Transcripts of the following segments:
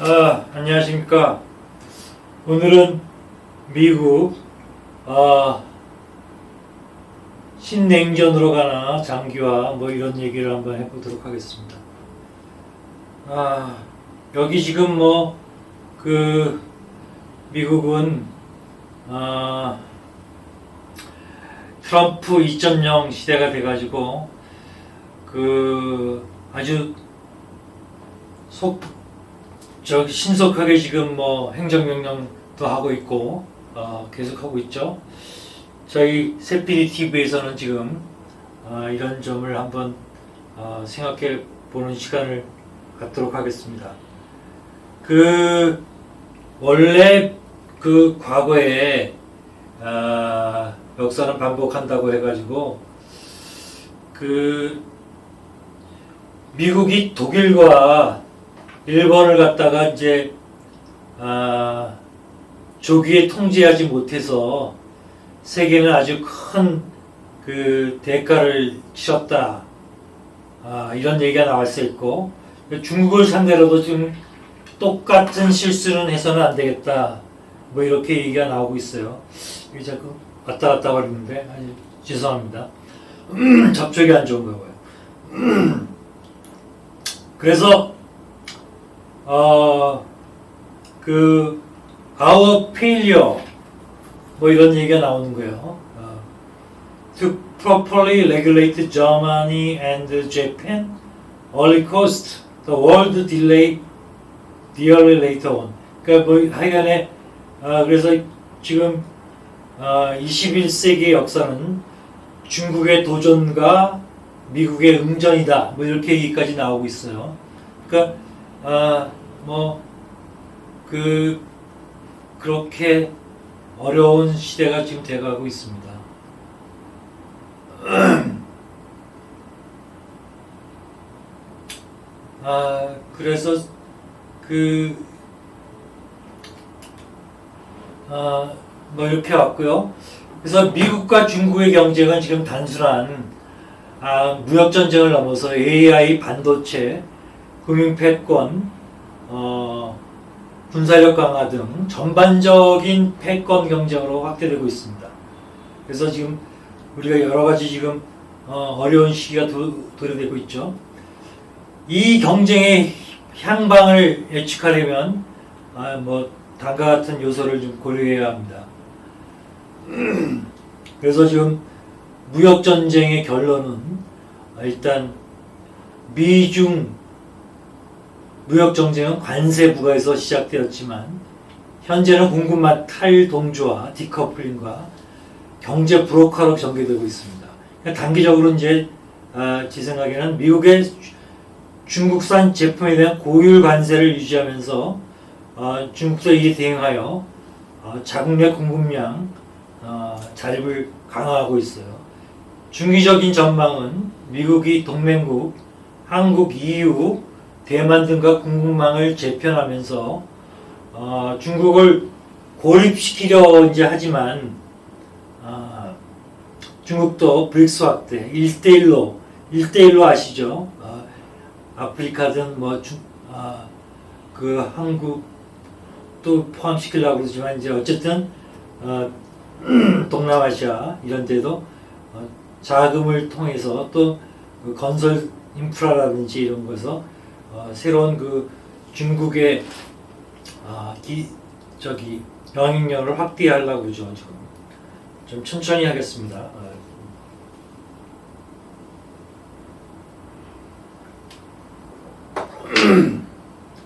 아, 안녕하십니까. 오늘은 미국, 아, 신냉전으로 가나 장기화 뭐 이런 얘기를 한번 해보도록 하겠습니다. 아, 여기 지금 뭐, 그, 미국은, 아, 트럼프 2.0 시대가 돼가지고, 그, 아주 속, 저기 신속하게 지금 뭐 행정명령도 하고 있고 어, 계속 하고 있죠. 저희 세피리 TV에서는 지금 어, 이런 점을 한번 어, 생각해 보는 시간을 갖도록 하겠습니다. 그 원래 그 과거에 아, 역사는 반복한다고 해가지고 그 미국이 독일과 일본을 갖다가 이제 아, 조기에 통제하지 못해서 세계는 아주 큰 그 대가를 치렀다. 아, 이런 얘기가 나올 수 있고 중국을 상대로도 지금 똑같은 실수는 해서는 안 되겠다. 뭐 이렇게 얘기가 나오고 있어요. 이게 자꾸 왔다 갔다 거리는데 아주 죄송합니다. 접촉이 안 좋은가 봐요. 그래서 어, 그, our failure, 뭐 이런 얘기가 나오는 거예요. 어, to properly regulate Germany and Japan only cost the world delay dearly later on. 그러니까 뭐 하여간에, 어, 그래서 지금 어, 21세기의 역사는 중국의 도전과 미국의 응전이다. 뭐 이렇게 얘기까지 나오고 있어요. 그러니까 아, 뭐, 그, 그렇게 어려운 시대가 지금 돼가고 있습니다. 아, 그래서 그, 아, 뭐 이렇게 왔고요. 그래서 미국과 중국의 경쟁은 지금 단순한 아, 무역 전쟁을 넘어서 AI, 반도체, 금융 패권, 어, 군사력 강화 등 전반적인 패권 경쟁으로 확대되고 있습니다. 그래서 지금 우리가 여러 가지 지금 어, 어려운 시기가 도, 도래되고 있죠. 이 경쟁의 향방을 예측하려면 아, 뭐 다음과 같은 요소를 좀 고려해야 합니다. 그래서 지금 무역 전쟁의 결론은 일단 미중 무역 정쟁은 관세 부과에서 시작되었지만 현재는 공급망 탈동조와 디커플링과 경제 브로커로 전개되고 있습니다. 그러니까 단기적으로 이제 아, 제 생각에는 미국의 중국산 제품에 대한 고율 관세를 유지하면서 어, 중국도 이에 대응하여 어, 자국 내 공급량 어, 자립을 강화하고 있어요. 중기적인 전망은 미국이 동맹국, 한국, EU, 대만 등과 공급망을 재편하면서 어, 중국을 고립시키려 이제 하지만 어, 중국도 브릭스 확대 1대1로 1대1로 아시죠? 어, 아프리카든 뭐 중, 어, 그 한국도 포함시키려고 그러지만 이제 어쨌든 어, 동남아시아 이런 데도 어, 자금을 통해서 또그 건설 인프라라든지 이런 거에서 어, 새로운 그 중국의 아, 기, 저기 영향력을 확대하려고 지금 좀 천천히 하겠습니다. 어.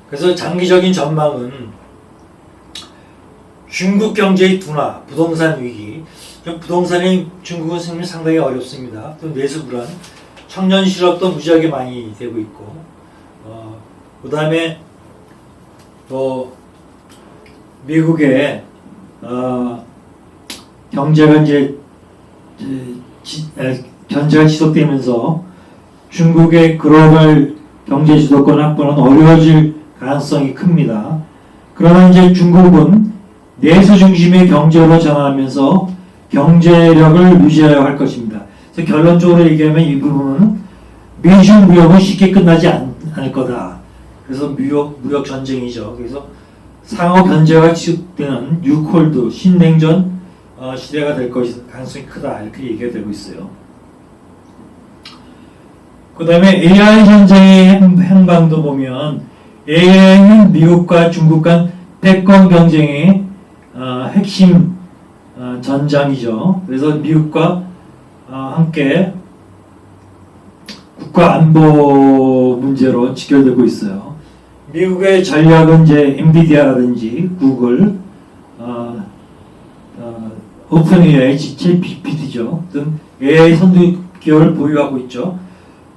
그래서 장기적인 전망은 중국 경제의 둔화, 부동산 위기, 좀 부동산이 중국은 상당히 어렵습니다. 또 내수 불안, 청년 실업도 무지하게 많이 되고 있고, 어, 그 다음에 또 미국의 어, 경제가 이제 지, 에, 견제가 지속되면서 중국의 글로벌 경제 주도권 확보는 어려워질 가능성이 큽니다. 그러나 이제 중국은 내수 중심의 경제로 전환하면서 경제력을 유지해야 할 것입니다. 그래서 결론적으로 얘기하면 이 부분은 미중 무역은 쉽게 끝나지 않, 않을 거다. 그래서 무역 무역 전쟁이죠. 그래서 상호 견제가 지속되는 뉴콜드 신냉전 어, 시대가 될 것이 가능성이 크다 이렇게 얘기가 되고 있어요. 그 다음에 AI 전쟁의 행- 행방도 보면 AI는 미국과 중국 간 패권 경쟁의 어, 핵심 어, 전장이죠. 그래서 미국과 어, 함께 국가 안보 문제로 직결되고 있어요. 미국의 전략은 이제 엔비디아라든지 구글, 어, 어, 오픈 AI, GPT죠. 등 AI 선두 기업을 보유하고 있죠.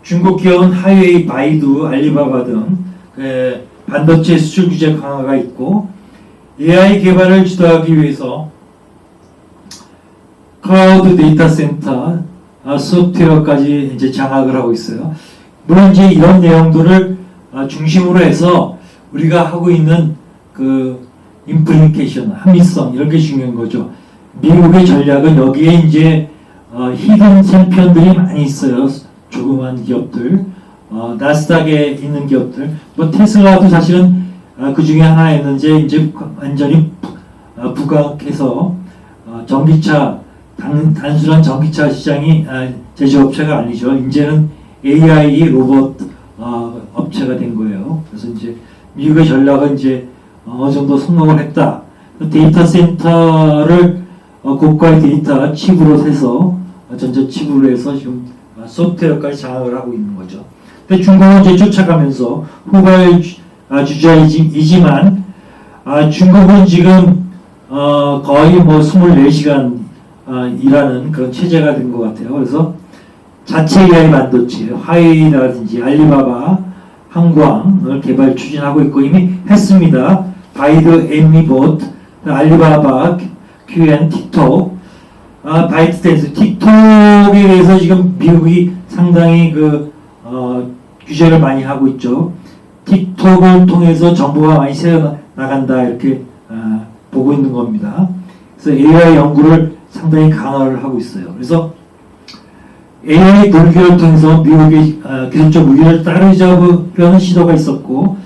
중국 기업은 하웨이, 바이두, 알리바바 등 그, 반도체 수출 규제 강화가 있고 AI 개발을 주도하기 위해서 클라우드 데이터 센터, 아, 소프트웨어까지 이제 장악을 하고 있어요. 물론 이제 이런 내용들을 아, 중심으로 해서 우리가 하고 있는 그 임플리케이션, 합리성 이런 게 중요한 거죠. 미국의 전략은 여기에 이제 어, 히든 챔피언들이 많이 있어요. 조그만 기업들, 어, 나스닥에 있는 기업들, 뭐 테슬라도 사실은 아, 그 중에 하나였는데 이제 완전히 부- 아, 부각해서 어, 전기차 단, 단순한 전기차 시장이 아, 제조업체가 아니죠. 이제는 AI 로봇 어, 업체가 된 거예요. 그래서 이제 미국의 전략은 이제 어느 정도 성공을 했다. 데이터 센터를 어, 고가의 데이터 칩으로 해서 어, 전자 칩으로 해서 지금 어, 소프트웨어까지 장악을 하고 있는 거죠. 근데 중국은 이제 쫓아가면서 후발 주- 아, 주자이지만 아, 중국은 지금 어, 거의 뭐 24시간 아, 일하는 그런 체제가 된 것 같아요. 그래서 자체 AI 반도체, 화웨이라든지 알리바바, 한광을 개발 추진하고 있고 이미 했습니다. 바이드, 애미봇, 알리바바, QN, 틱톡, 아, 바이트댄스, 틱톡에 대해서 지금 미국이 상당히 그 어, 규제를 많이 하고 있죠. 틱톡을 통해서 정보가 많이 새어 나간다 이렇게 아, 보고 있는 겁니다. 그래서 AI 연구를 상당히 강화를 하고 있어요. 그래서 AI 돌기를 통해서 미국의 어, 기술적 우위를 따르자는 시도가 있었고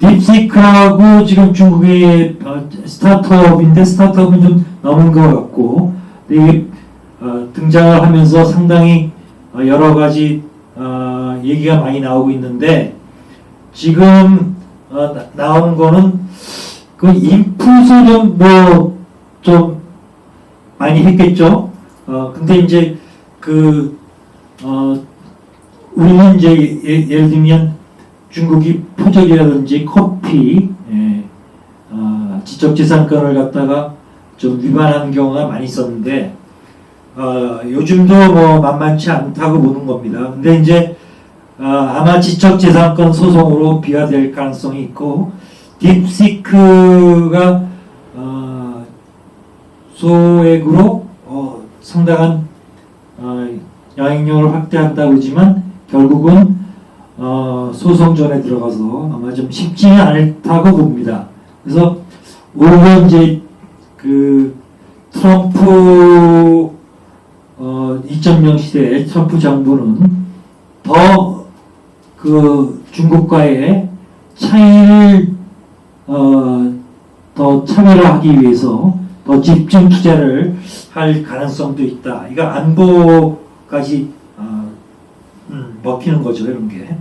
딥시크하고 지금 중국의 어, 스타트업인데 스타트업은 좀 넘은 것 같고 이게 어, 등장을 하면서 상당히 어, 여러 가지 어, 얘기가 많이 나오고 있는데 지금 어, 나- 나온 거는 그 인풋을 뭐좀 많이 했겠죠. 어 근데 이제 그 어, 우리는 이제 예, 예를 들면 중국이 표적이라든지 커피, 예, 어, 지적재산권을 갖다가 좀 위반하는 경우가 많이 있었는데 어, 요즘도 뭐 만만치 않다고 보는 겁니다. 근데 이제 어, 아마 지적재산권 소송으로 비화될 가능성이 있고 딥시크가 어, 소액으로 어, 상당한 어, 영향력을 확대한다고 하지만 결국은 어, 소송전에 들어가서 아마 좀 쉽지는 않다고 봅니다. 그래서 오히려 이제 그 트럼프 어, 2.0 시대의 트럼프 정부는 더 그 중국과의 차이를 어, 더 차별화하기 위해서 더 집중 투자를 할 가능성도 있다. 이거 안보 까지 어, 음, 먹히는 거죠 이런 게.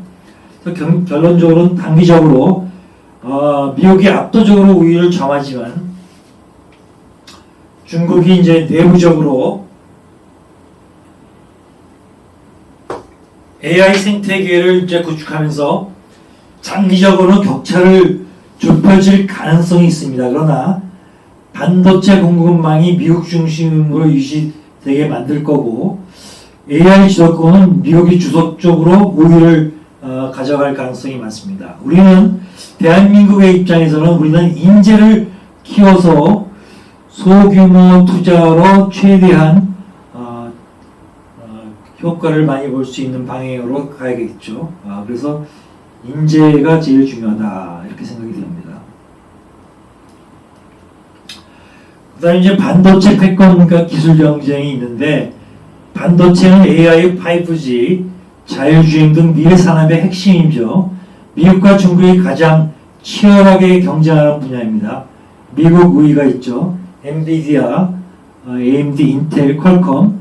그래서 결, 결론적으로는 단기적으로 어, 미국이 압도적으로 우위를 점하지만 중국이 이제 내부적으로 AI 생태계를 이제 구축하면서 장기적으로 격차를 좁혀질 가능성이 있습니다. 그러나 반도체 공급망이 미국 중심으로 유지되게 만들 거고 AI 주도권은 미국이 주도적으로 우위를 어, 가져갈 가능성이 많습니다. 우리는 대한민국의 입장에서는 우리는 인재를 키워서 소규모 투자로 최대한 어, 어, 효과를 많이 볼 수 있는 방향으로 가야겠죠. 아, 그래서 인재가 제일 중요하다 이렇게 생각이 됩니다. 그다음에 이제 반도체 패권과 기술 경쟁이 있는데 반도체는 AI, 5G, 자율주행 등 미래 산업의 핵심이죠. 미국과 중국이 가장 치열하게 경쟁하는 분야입니다. 미국 우위가 있죠. 엔비디아, 어, AMD, 인텔, 퀄컴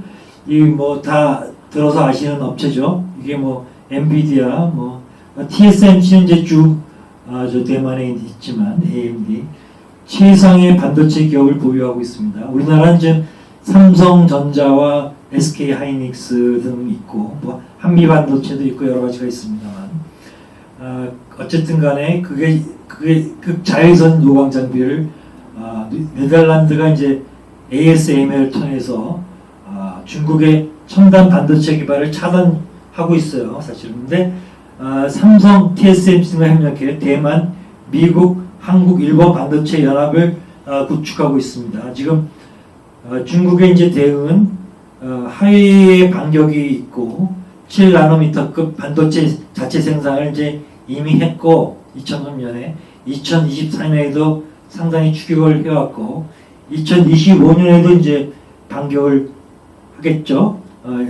이 뭐 다 들어서 아시는 업체죠. 이게 뭐 엔비디아, 뭐 TSMC는 이제 쭉저 대만에 있지만 AMD 최상의 반도체 기업을 보유하고 있습니다. 우리나라는 지금 삼성전자와 SK 하이닉스 등 있고 뭐 한미 반도체도 있고 여러 가지가 있습니다만 어, 어쨌든 간에 그게 그게 그 자외선 요광 장비를 아, 네덜란드가 이제 ASML을 통해서 아, 중국의 첨단 반도체 개발을 차단하고 있어요 사실은 근데 아, 삼성, TSMC 등과 협력해 대만, 미국, 한국, 일본 반도체 연합을 아, 구축하고 있습니다. 지금 어, 중국의 이제 대응은 어, 하위의 반격이 있고 7나노미터급 반도체 자체 생산을 이제 이미 했고 2003년에 2024년에도 상당히 추격을 해왔고 2025년에도 이제 반격을 하겠죠. 어,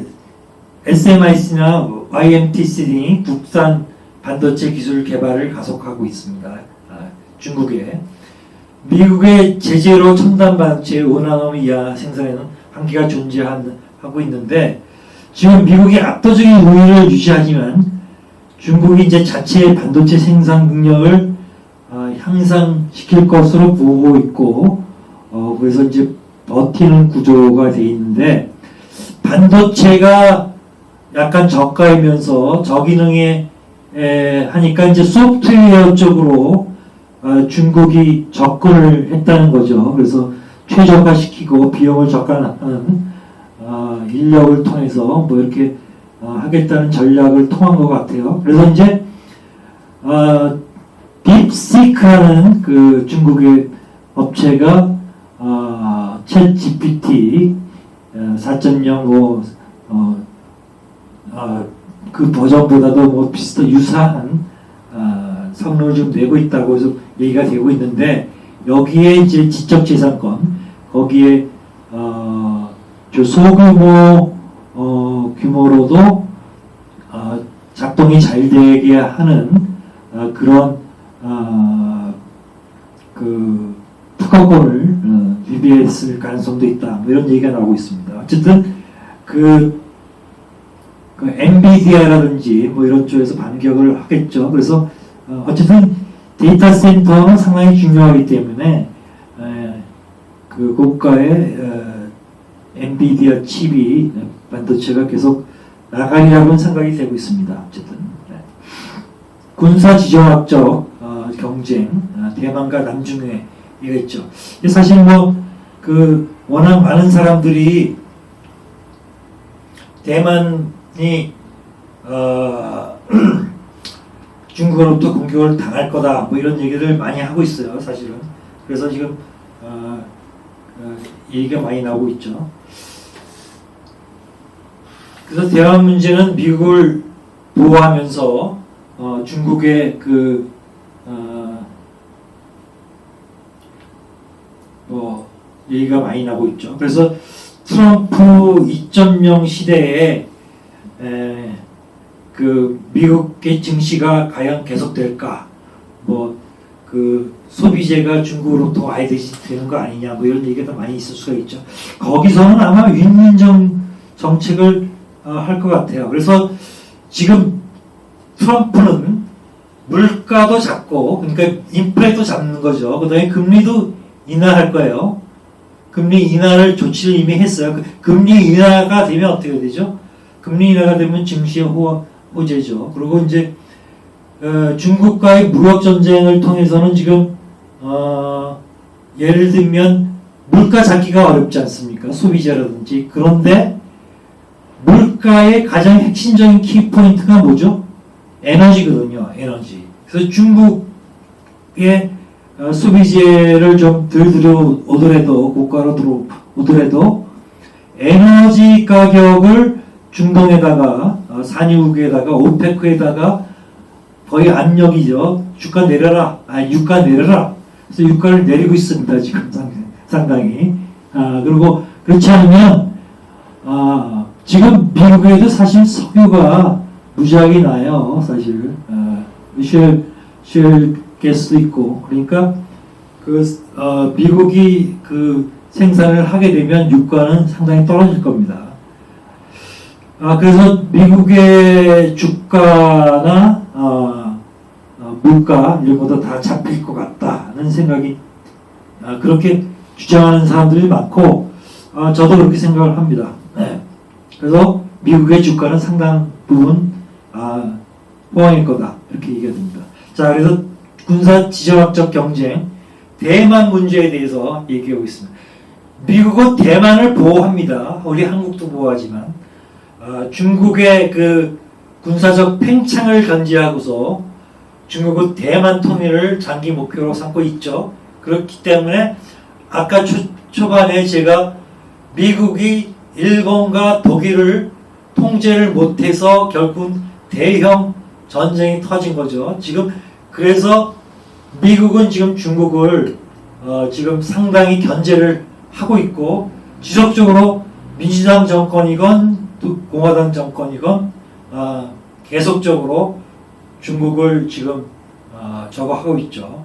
SMIC나 YMTC 등이 국산 반도체 기술 개발을 가속하고 있습니다. 아, 중국에 미국의 제재로 첨단 반도체 5나노 이하 생산에는 한계가 존재하고 있는데 지금 미국이 압도적인 우위를 유지하지만 중국이 이제 자체 반도체 생산 능력을 어, 향상시킬 것으로 보고 있고 어, 그래서 이제 버티는 구조가 돼 있는데 반도체가 약간 저가이면서 저기능에 에, 하니까 이제 소프트웨어 쪽으로 어, 중국이 접근을 했다는 거죠. 그래서 최저가시키고 비용을 저가하는 어, 인력을 통해서 뭐 이렇게 어, 하겠다는 전략을 통한 것 같아요. 그래서 이제 어, 딥시크라는 그 중국의 업체가 어, 챗 GPT 4.0뭐 어, 어, 그 버전보다도 뭐 비슷한 유사한 어, 성능을 좀 내고 있다고 해서 얘기가 되고 있는데 여기에 이제 지적재산권 거기에 어, 저 소규모 어, 규모로도 어, 작동이 잘 되게 하는 어, 그런 어, 그 특허권을 어, 유비했을 가능성도 있다. 뭐 이런 얘기가 나오고 있습니다. 어쨌든 그, 그 엔비디아라든지 뭐 이런 쪽에서 반격을 하겠죠. 그래서 어, 어쨌든 데이터 센터는 상당히 중요하기 때문에 에, 그 고가의 어, 엔비디아 칩이 반도체가 계속 나가리라고는 생각이 되고 있습니다. 어쨌든 네. 군사 지정학적 어, 경쟁 어, 대만과 남중에 이랬죠. 사실 뭐 그 워낙 많은 사람들이 대만이 어, 중국으로부터 공격을 당할 거다 뭐 이런 얘기를 많이 하고 있어요 사실은 그래서 지금 어, 어, 얘기가 많이 나오고 있죠 그래서 대만 문제는 미국을 보호하면서 어, 중국의 그 어, 뭐 얘기가 많이 나고 있죠 그래서 트럼프 2.0 시대에 에, 그 미국의 증시가 과연 계속될까? 뭐 그 소비재가 중국으로부터 되지 되는 거 아니냐? 뭐 이런 얘기가 많이 있을 수가 있죠. 거기서는 아마 윈윈 정 정책을 어, 할것 같아요. 그래서 지금 트럼프는 물가도 잡고 그러니까 인플레도 잡는 거죠. 그다음에 금리도 인하할 거예요. 금리 인하를 조치를 이미 했어요. 그 금리 인하가 되면 어떻게 되죠? 금리 인하가 되면 증시의 호, 호재죠. 그리고 이제 어, 중국과의 무역 전쟁을 통해서는 지금 어, 예를 들면 물가 잡기가 어렵지 않습니까? 소비자라든지 그런데 물가의 가장 핵심적인 키포인트가 뭐죠? 에너지거든요. 에너지. 그래서 중국의 어, 소비재를 좀 덜 들여오더라도 고가로 들어오더라도 에너지 가격을 중동에다가 어, 산유국에다가 오페크에다가 거의 압력이죠. 주가 내려라. 아 유가 내려라. 그래서 유가를 내리고 있습니다. 지금 상당히. 아 그리고 그렇지 않으면 아 지금 미국에도 사실 석유가 무지하게 나요. 사실. 아, 쉘, 쉘 수도 있고 그러니까 그 어, 미국이 그 생산을 하게 되면 유가는 상당히 떨어질 겁니다. 아 그래서 미국의 주가나 어, 어, 물가 이런 것도 다 잡힐 것 같다는 생각이 아, 그렇게 주장하는 사람들이 많고 아, 저도 그렇게 생각을 합니다. 네. 그래서 미국의 주가는 상당 부분 아, 호황일 거다 이렇게 얘기가 됩니다. 자 그래서 군사 지정학적 경쟁 대만 문제에 대해서 얘기하고 있습니다. 미국은 대만을 보호합니다. 우리 한국도 보호하지만 아, 중국의 그 군사적 팽창을 견제하고서 중국은 대만 통일을 장기 목표로 삼고 있죠. 그렇기 때문에 아까 초, 초반에 제가 미국이 일본과 독일을 통제를 못해서 결국 대형 전쟁이 터진 거죠. 지금 그래서 미국은 지금 중국을 어, 지금 상당히 견제를 하고 있고 지속적으로 민주당 정권이건 또 공화당 정권이건 어, 계속적으로 중국을 지금 어, 저거 하고 있죠.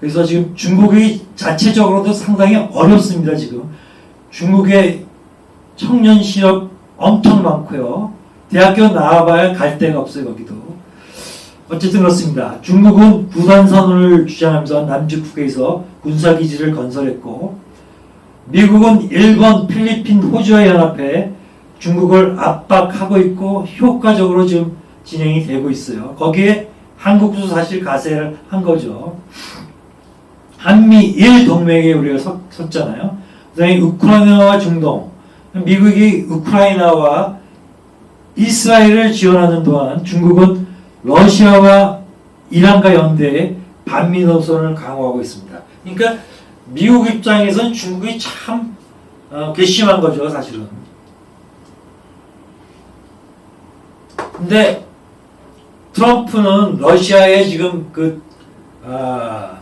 그래서 지금 중국이 자체적으로도 상당히 어렵습니다. 지금 중국의 청년 실업 엄청 많고요. 대학교 나와봐야 갈 데가 없어요 거기도. 어쨌든 그렇습니다. 중국은 부산선을 주장하면서 남측국에서 군사기지를 건설했고 미국은 일본, 필리핀, 호주와 연합해 중국을 압박하고 있고 효과적으로 지금 진행이 되고 있어요. 거기에 한국도 사실 가세를 한 거죠. 한미일 동맹에 우리가 섰, 섰잖아요. 그다음에 우크라이나와 중동, 미국이 우크라이나와 이스라엘을 지원하는 동안 중국은 러시아와 이란과 연대해 반미 노선을 강화하고 있습니다. 그러니까 미국 입장에선 중국이 참 어, 괘씸한 거죠, 사실은. 근데 트럼프는 러시아의 지금 그 아,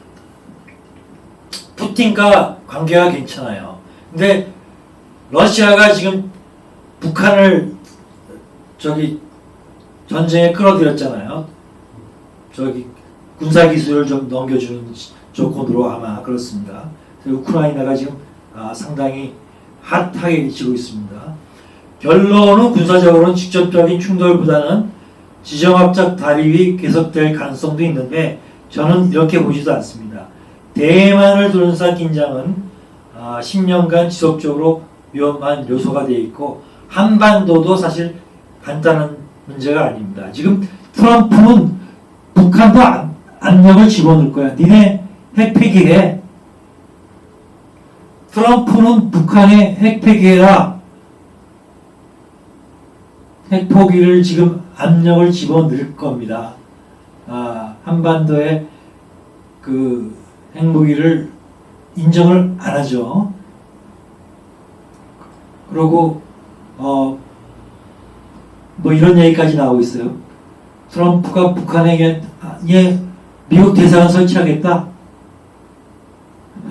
푸틴과 관계가 괜찮아요. 근데 러시아가 지금 북한을 저기 전쟁에 끌어들였잖아요. 저기 군사 기술을 좀 넘겨주는 조건으로 아마 그렇습니다. 우크라이나가 지금 아, 상당히 핫하게 지고 있습니다. 결론은 군사적으로는 직접적인 충돌보다는 지정학적 다리위 계속될 가능성도 있는데 저는 이렇게 보지도 않습니다. 대만을 둘러싼 긴장은 아, 10년간 지속적으로 위험한 요소가 되어 있고 한반도도 사실 간단한 문제가 아닙니다. 지금 트럼프는 북한도 안- 압력을 집어넣을 거야. 니네 핵 폐기해. 트럼프는 북한에 핵 폐기해라. 핵 포기를 지금 압력을 집어넣을 겁니다. 아, 한반도에 그 핵무기를 인정을 안 하죠. 그리고 어, 뭐 이런 얘기까지 나오고 있어요. 트럼프가 북한에게 아, 예 미국 대사관 설치하겠다.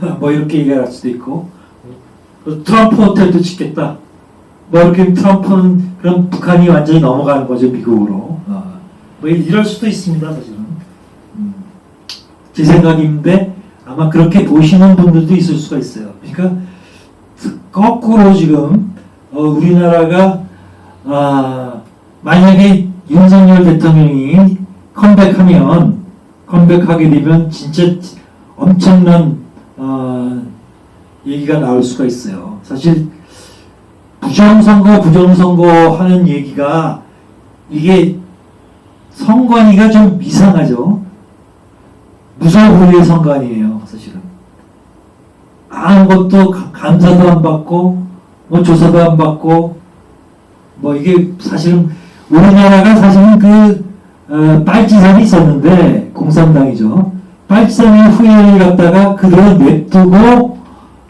뭐 이렇게 얘기할 수도 있고 또 트럼프 호텔도 짓겠다. 뭐 이렇게 트럼프는 그럼 북한이 완전히 넘어가는 거죠 미국으로. 어, 뭐 이럴 수도 있습니다 사실은. 음, 제 생각인데 아마 그렇게 보시는 분들도 있을 수가 있어요. 그러니까 거꾸로 지금 어, 우리나라가 아, 만약에 윤석열 대통령이 컴백하면 컴백하게 되면 진짜 엄청난 어, 얘기가 나올 수가 있어요. 사실 부정선거 부정선거 하는 얘기가 이게 선관위가 좀 이상하죠. 무소불위의 선관위예요, 사실은. 아무것도 가- 감사도 안 받고 뭐 조사도 안 받고 뭐 이게 사실은 우리나라가 사실은 그 어, 빨치산이 있었는데 공산당이죠. 빨치산의 후예를 갖다가 그대로 냅두고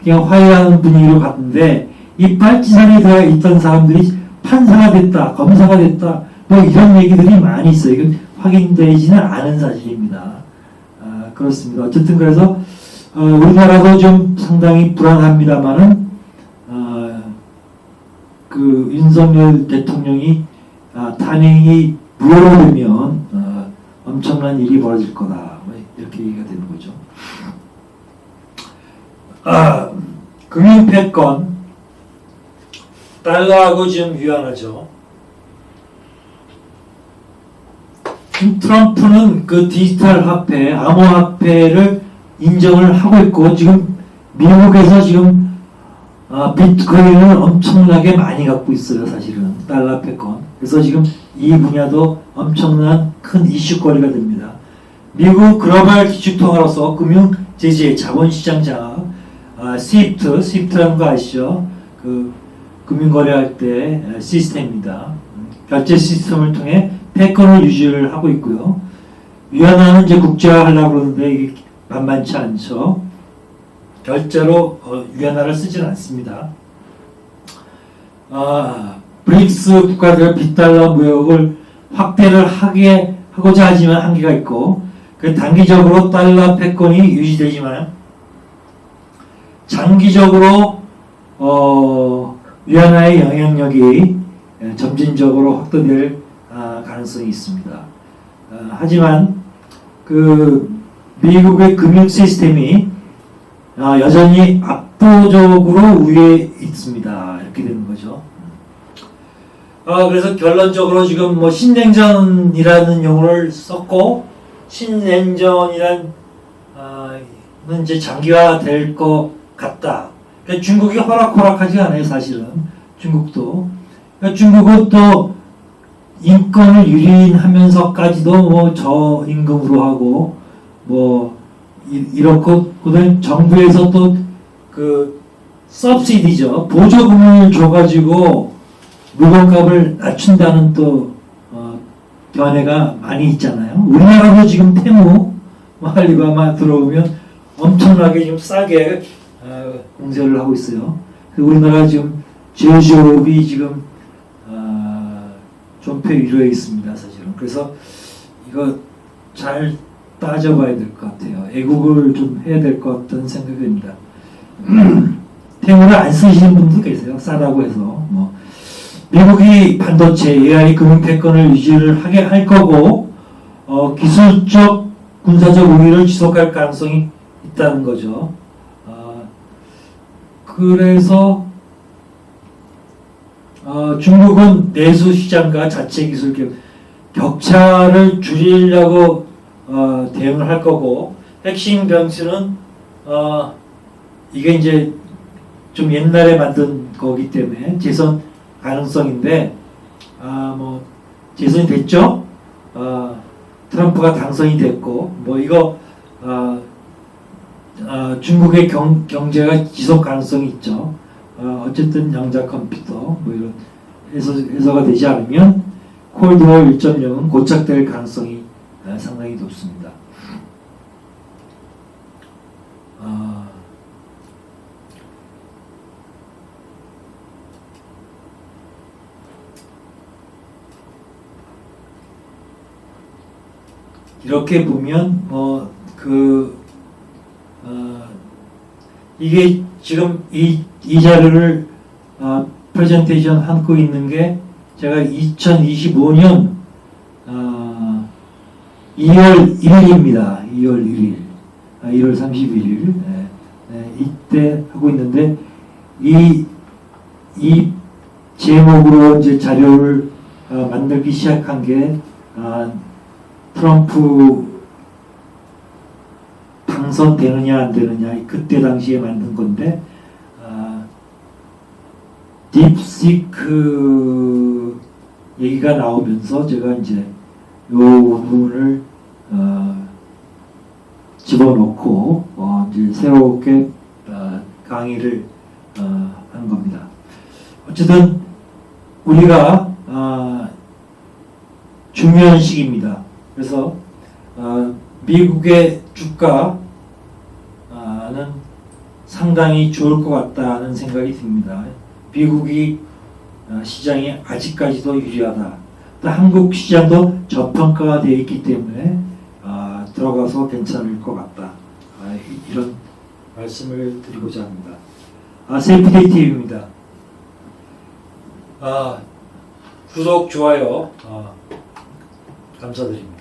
그냥 화해하는 분위기로 갔는데 이 빨치산에 들어 있던 사람들이 판사가 됐다, 검사가 됐다, 뭐 이런 얘기들이 많이 있어요. 이건 확인되지는 않은 사실입니다. 아, 그렇습니다. 어쨌든 그래서 어, 우리나라도 좀 상당히 불안합니다만은 어, 그 윤석열 대통령이 아, 탄핵이 무효로 되면 어, 엄청난 일이 벌어질 거다. 뭐 이렇게 얘기가 되는 거죠. 아, 금융 패권 달러하고 지금 유한하죠. 트럼프는 그 디지털 화폐, 암호 화폐를 인정을 하고 있고 지금 미국에서 지금 아, 비트코인을 엄청나게 많이 갖고 있어요, 사실은 달러 패권. 그래서 지금 이 분야도 엄청난 큰 이슈거리가 됩니다. 미국 글로벌 기축통화로서 금융 제재, 자본시장 장악, 아, 스위프트, 스위프트라는 거 아시죠? 그 금융거래할 때 에, 시스템입니다. 음, 결제 시스템을 통해 패권을 유지를 하고 있고요. 위안화는 이제 국제화하려고 그러는데 이게 만만치 않죠. 결제로 어, 위안화를 쓰지는 않습니다. 아, 브릭스 국가들 빗달러 무역을 확대를 하게 하고자 하지만 한계가 있고 그 단기적으로 달러 패권이 유지되지만 장기적으로 어, 위안화의 영향력이 예, 점진적으로 확대될 아, 가능성이 있습니다. 아, 하지만 그 미국의 금융 시스템이 아, 여전히 압도적으로 우위에 있습니다. 이렇게 되는 거죠. 아, 그래서 결론적으로 지금 뭐 신냉전이라는 용어를 썼고 신냉전이란 아, 는 이제 장기화 될 것 같다. 그러니까 중국이 호락호락하지 않아요, 사실은. 중국도. 그러니까 중국은 또 인권을 유린하면서까지도 뭐 저임금으로 하고 뭐 이- 이렇고 그다음 정부에서 또 그 서브시디죠 보조금을 줘가지고 물건값을 낮춘다는 또 어, 견해가 많이 있잖아요. 우리나라도 지금 테무 뭐 알리바마 들어오면 엄청나게 좀 싸게 어, 공세를 하고 있어요. 우리나라 지금 제조업이 지금 어, 존폐 유로에 있습니다, 사실은. 그래서 이거 잘 따져봐야 될 것 같아요. 애국을 좀 해야 될 것 같다는 생각이 듭니다. 태무를 안 쓰시는 분도 계세요. 싸다고 해서. 뭐 미국이 반도체, AI 금융 패권을 유지를 하게 할 거고 어, 기술적, 군사적 우위를 지속할 가능성이 있다는 거죠. 어, 그래서 어, 중국은 내수 시장과 자체 기술 격, 격차를 줄이려고 어, 대응을 할 거고 핵심 변수는 어, 이게 이제 좀 옛날에 만든 거기 때문에 재선 가능성인데 아 뭐 재선이 됐죠. 어, 트럼프가 당선이 됐고 뭐 이거 어, 어, 중국의 경, 경제가 지속 가능성이 있죠. 어, 어쨌든 양자 컴퓨터 뭐 이런 해서, 해서가 되지 않으면 콜드워 1.0은 고착될 가능성이 어, 상당히 높습니다. 아, 이렇게 보면 뭐그 어, 이게 지금 이, 이 자료를 어, 프레젠테이션 하고 있는 게 제가 2025년 어, 2월 1일입니다. 2월 1일, 아, 1월 31일 네, 네, 이때 하고 있는데 이, 이 제목으로 이제 자료를 어, 만들기 시작한 게 아, 트럼프 당선되느냐 안 되느냐 그때 당시에 만든 건데 아, 딥시크 얘기가 나오면서 제가 이제 요 부분을 어, 집어넣고 어, 이제 새롭게 어, 강의를 어, 한 겁니다. 어쨌든 우리가 아, 중요한 시기입니다. 그래서 어, 미국의 주가는 상당히 좋을 것 같다는 생각이 듭니다. 미국이 어, 시장이 아직까지도 유리하다. 또 한국 시장도 저평가가 되어 있기 때문에 아, 들어가서 괜찮을 것 같다. 아, 이- 이런 말씀을 드리고자 합니다. 아, 셀프데이 TV입니다. 아, 구독, 좋아요 아, 감사드립니다.